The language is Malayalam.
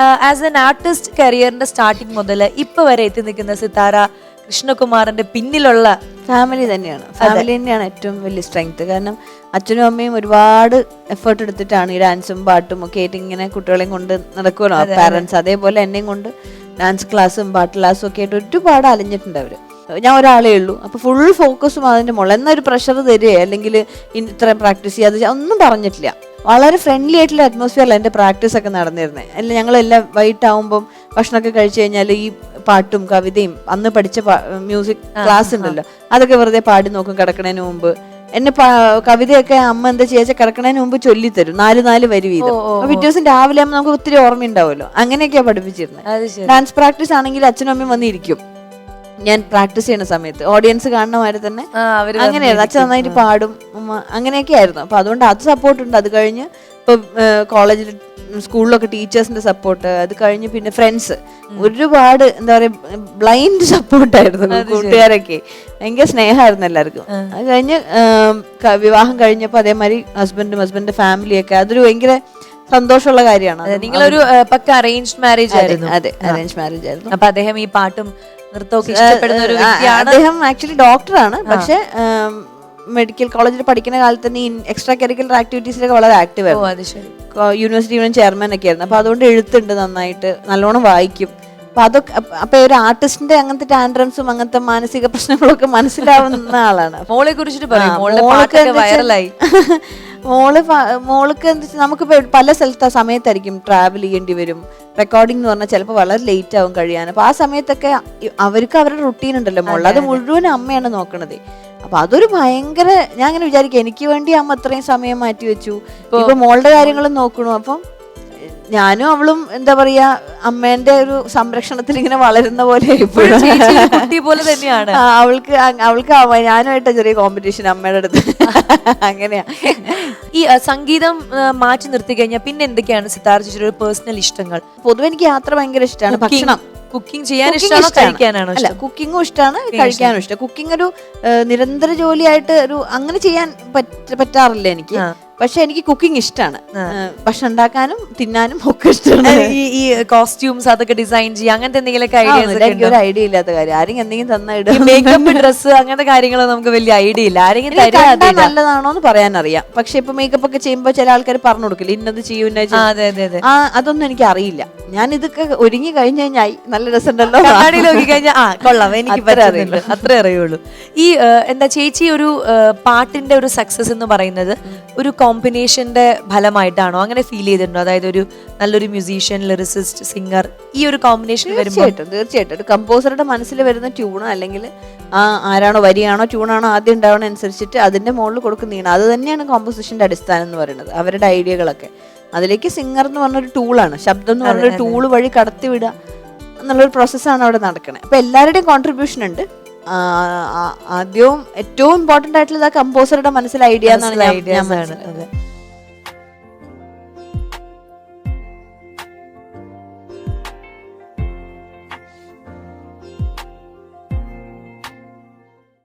ആസ് എൻ ആർട്ടിസ്റ്റ് കരിയറിന്റെ സ്റ്റാർട്ടിങ് മുതൽ ഇപ്പൊ വരെ എത്തി നിൽക്കുന്ന സിതാര കൃഷ്ണകുമാറിന്റെ പിന്നിലുള്ള ഫാമിലി തന്നെയാണ്. ഫാമിലി തന്നെയാണ് ഏറ്റവും വലിയ സ്ട്രെങ്ത് കാരണം അച്ഛനും അമ്മയും ഒരുപാട് എഫേർട്ട് എടുത്തിട്ടാണ് ഈ ഡാൻസും പാട്ടും ഒക്കെ ആയിട്ട് ഇങ്ങനെ കുട്ടികളെയും കൊണ്ട് നടക്കുമല്ലോ പാരൻസ് അതേപോലെ എന്നെയും കൊണ്ട് ഡാൻസ് ക്ലാസ്സും പാട്ട് ക്ലാസ്സും ഒക്കെ ആയിട്ട് ഒരുപാട് അലഞ്ഞിട്ടുണ്ട് അവർ. ഞാൻ ഒരാളേ ഉള്ളൂ. അപ്പൊ ഫുൾ ഫോക്കസും അതിന്റെ മുകളിൽ. എന്നൊരു പ്രഷർ തരികയോ? അല്ലെങ്കിൽ ഇത്ര പ്രാക്ടീസ് ചെയ്യാതെ ഒന്നും പറഞ്ഞിട്ടില്ല. വളരെ ഫ്രണ്ട്ലി ആയിട്ടുള്ള അറ്റ്മോസ്ഫിയറിൽ എന്റെ പ്രാക്ടീസ് ഒക്കെ നടന്നിരുന്നത് അല്ല ഞങ്ങളെല്ലാം വൈകിട്ടാവുമ്പം ഭക്ഷണമൊക്കെ കഴിച്ചു കഴിഞ്ഞാൽ ഈ പാട്ടും കവിതയും അന്ന് പഠിച്ച മ്യൂസിക് ക്ലാസ് ഉണ്ടല്ലോ അതൊക്കെ വെറുതെ പാടി നോക്കും കിടക്കണതിന് മുമ്പ്. എന്നെ കവിതയൊക്കെ അമ്മ എന്താ ചേച്ച കിടക്കണതിന് മുമ്പ് ചൊല്ലിത്തരും നാല് നാല് വരി വീതം. അപ്പൊ പിറ്റേ ദിവസം രാവിലെ ആകുമ്പോൾ നമുക്ക് ഒത്തിരി ഓർമ്മയുണ്ടാവുമല്ലോ. അങ്ങനെയൊക്കെയാണ് പഠിപ്പിച്ചിരുന്നത് ഡാൻസ് പ്രാക്ടീസ് ആണെങ്കിൽ അച്ഛനും അമ്മയും വന്നിരിക്കും. ഞാൻ പ്രാക്ടീസ് ചെയ്യുന്ന സമയത്ത്. ഓഡിയൻസ് കാണുന്ന മാതിരി തന്നെ അങ്ങനെയായിരുന്നു. അച്ഛൻ നന്നായിട്ട് പാടും അങ്ങനെയൊക്കെ ആയിരുന്നു. അപ്പൊ അതുകൊണ്ട് അത് സപ്പോർട്ട് ഉണ്ട്. അത് കഴിഞ്ഞ് ഇപ്പൊ കോളേജിൽ സ്കൂളിലൊക്കെ ടീച്ചേഴ്സിന്റെ സപ്പോർട്ട് അത് കഴിഞ്ഞ് പിന്നെ ഫ്രണ്ട്സ് ഒരുപാട് എന്താ പറയാ ബ്ലൈൻഡ് സപ്പോർട്ടായിരുന്നു കൂട്ടുകാരൊക്കെ. ഭയങ്കര സ്നേഹമായിരുന്നു എല്ലാവർക്കും. അത് കഴിഞ്ഞ് വിവാഹം കഴിഞ്ഞപ്പോൾ അതേമാതിരി ഹസ്ബൻഡും ഹസ്ബൻഡിന്റെ ഫാമിലിയൊക്കെ അതൊരു ഭയങ്കര സന്തോഷമുള്ള കാര്യമാണ്. നിങ്ങളൊരു പക്ക അറേഞ്ച് മാരേജ് ആയിരുന്നു. അതെ അറേഞ്ച് മാരേജ് ആയിരുന്നു. അപ്പൊ അദ്ദേഹം ഈ പാട്ടും നൃത്തമൊക്കെ ഇഷ്ടപ്പെടുന്ന ഒരു വ്യക്തിയാണ്. അദ്ദേഹം ആക്ച്വലി ഡോക്ടറാണ് പക്ഷെ മെഡിക്കൽ കോളേജിൽ പഠിക്കുന്ന കാലത്ത് തന്നെ എക്സ്ട്രാ കരിക്കുലർ ആക്ടിവിറ്റീസിലൊക്കെ വളരെ ആക്റ്റീവ് ആയിരുന്നു. യൂണിവേഴ്സിറ്റി യൂണിയൻ ചെയർമാൻ ഒക്കെ ആയിരുന്നു. അപ്പൊ അതുകൊണ്ട് എഴുത്തുണ്ട് നന്നായിട്ട് നല്ലോണം വായിക്കും. അപ്പൊ അതൊക്കെ അപ്പൊ ഒരു ആർട്ടിസ്റ്റിന്റെ അങ്ങനത്തെ ടാൻഡ്രംസും അങ്ങനത്തെ മാനസിക പ്രശ്നങ്ങളൊക്കെ മനസ്സിലാവുന്ന ആളാണ്. മോളെ കുറിച്ചിട്ട് പറയും. വൈറലായി മോൾ മോൾക്ക് എന്താ വെച്ചാൽ നമുക്കിപ്പോ പല സ്ഥലത്ത് ആ സമയത്തായിരിക്കും ട്രാവൽ ചെയ്യേണ്ടി വരും. റെക്കോർഡിംഗ് എന്ന് പറഞ്ഞാൽ ചിലപ്പോൾ വളരെ ലേറ്റ് ആവും കഴിയാൻ അപ്പോൾ ആ സമയത്തൊക്കെ അവർക്ക് അവരുടെ റുട്ടീൻ ഉണ്ടല്ലോ മോളിൽ അത് മുഴുവൻ അമ്മയാണ് നോക്കണത്. അപ്പൊ അതൊരു ഭയങ്കര ഞാൻ അങ്ങനെ വിചാരിക്കും എനിക്ക് വേണ്ടി അമ്മ അത്രയും സമയം മാറ്റി വെച്ചു. ഇപ്പൊ മോളുടെ കാര്യങ്ങളും നോക്കണു. അപ്പം ഞാനും അവളും എന്താ പറയാ അമ്മേന്റെ ഒരു സംരക്ഷണത്തിൽ ഇങ്ങനെ വളരുന്ന പോലെ ഇപ്പോഴും കുട്ടി പോലെ തന്നെയാണ്. അവൾക്ക് അവൾക്ക് അവ- ഞാനുമായിട്ട് ചെറിയ കോമ്പറ്റീഷൻ അമ്മയുടെ അടുത്ത്. അങ്ങനെയാ. ഈ സംഗീതം മാറ്റി നിർത്തി കഴിഞ്ഞാൽ പിന്നെ എന്തൊക്കെയാണ് സിത്താർ ചേച്ചിയുടെ പേഴ്സണൽ ഇഷ്ടങ്ങൾ? പൊതുവെ എനിക്ക് യാത്ര ഭയങ്കര ഇഷ്ടമാണ് ഭക്ഷണം. കുക്കിംഗ് ചെയ്യാൻ ഇഷ്ടമാണ്. കഴിക്കാനാണോ അല്ല കുക്കിങ്ങും ഇഷ്ടമാണ് കഴിക്കാനും ഇഷ്ടം കുക്കിംഗ് ഒരു നിരന്തര ജോലിയായിട്ട് ഒരു അങ്ങനെ ചെയ്യാൻ പറ്റാറില്ല എനിക്ക്. പക്ഷെ എനിക്ക് കുക്കിംഗ് ഇഷ്ടമാണ് ഭക്ഷണം ഉണ്ടാക്കാനും തിന്നാനും ഒക്കെ ഇഷ്ടമാണ് ഈ ഈ കോസ്റ്റ്യൂംസ് അതൊക്കെ ഡിസൈൻ ചെയ്യുക അങ്ങനത്തെ എന്തെങ്കിലുമൊക്കെ ഐഡിയാസ് എനിക്ക് ഒരു ഐഡിയ ഇല്ലാത്ത കാര്യം. ആരെങ്കിലും എന്തെങ്കിലും തന്നായിട്ട് മേക്കപ്പ് ഡ്രസ്സ് അങ്ങനത്തെ കാര്യങ്ങളൊന്നും നമുക്ക് വലിയ ഐഡിയ ഇല്ല. ആരെങ്കിലും നല്ലതാണോന്ന് നല്ലതാണോ എന്ന് പറയാൻ അറിയാം പക്ഷെ ഇപ്പൊ മേക്കപ്പ് ഒക്കെ ചെയ്യുമ്പോൾ ചില ആൾക്കാർ പറഞ്ഞു കൊടുക്കില്ല ഇന്നത് ചെയ്യൂ ചെയ്യൂ. അതെ ആ അതൊന്നും എനിക്ക് അറിയില്ല. ഞാൻ ഇതൊക്കെ ഒരുങ്ങി കഴിഞ്ഞു കഴിഞ്ഞാൽ നല്ല രസമുണ്ടല്ലോ. നോക്കി കഴിഞ്ഞാൽ ആ കൊള്ളാം എനിക്ക് അത്രേ പറ്റുന്നുണ്ട്. അത്രേ അറിയുള്ളൂ. ഈ എന്താ ചേച്ചി ഒരു പാട്ടിന്റെ ഒരു സക്സസ് എന്ന് പറയുന്നത് ഒരു കോമ്പിനേഷന്റെ ഫലമായിട്ടാണോ അങ്ങനെ ഫീൽ ചെയ്തിട്ടുണ്ടോ? അതായത് ഒരു നല്ലൊരു മ്യൂസീഷ്യൻ ലിറിസിസ്റ്റ് സിംഗർ ഈ ഒരു കോമ്പിനേഷൻ വരുമ്പോൾ തീർച്ചയായിട്ടും തീർച്ചയായിട്ടും. ഒരു കമ്പോസറുടെ മനസ്സിൽ വരുന്ന ട്യൂണോ അല്ലെങ്കിൽ ആ ആരാണോ വരിയാണോ ട്യൂണാണോ ആദ്യം ഉണ്ടാവണ അനുസരിച്ചിട്ട് അതിന്റെ മുകളിൽ കൊടുക്കുന്നതാണ്. അത് തന്നെയാണ് കോമ്പോസിഷന്റെ അടിസ്ഥാനം എന്ന് പറയുന്നത് അവരുടെ ഐഡിയകളൊക്കെ. അതിലേക്ക് സിംഗർ എന്ന് പറഞ്ഞൊരു ടൂളാണ് ശബ്ദം എന്ന് പറഞ്ഞൊരു ടൂൾ വഴി കടത്തിവിടുക എന്നുള്ളൊരു പ്രോസസ്സാണ് അവിടെ നടക്കുന്നത് അപ്പോൾ എല്ലാവരുടെയും കോൺട്രിബ്യൂഷൻ ഉണ്ട്. ആദ്യവും ഏറ്റവും ഇമ്പോർട്ടന്റ് ആയിട്ടുള്ളത് കമ്പോസറുടെ മനസ്സിൽ ഐഡിയ എന്നാണ് ഐഡിയാസ് ആണ്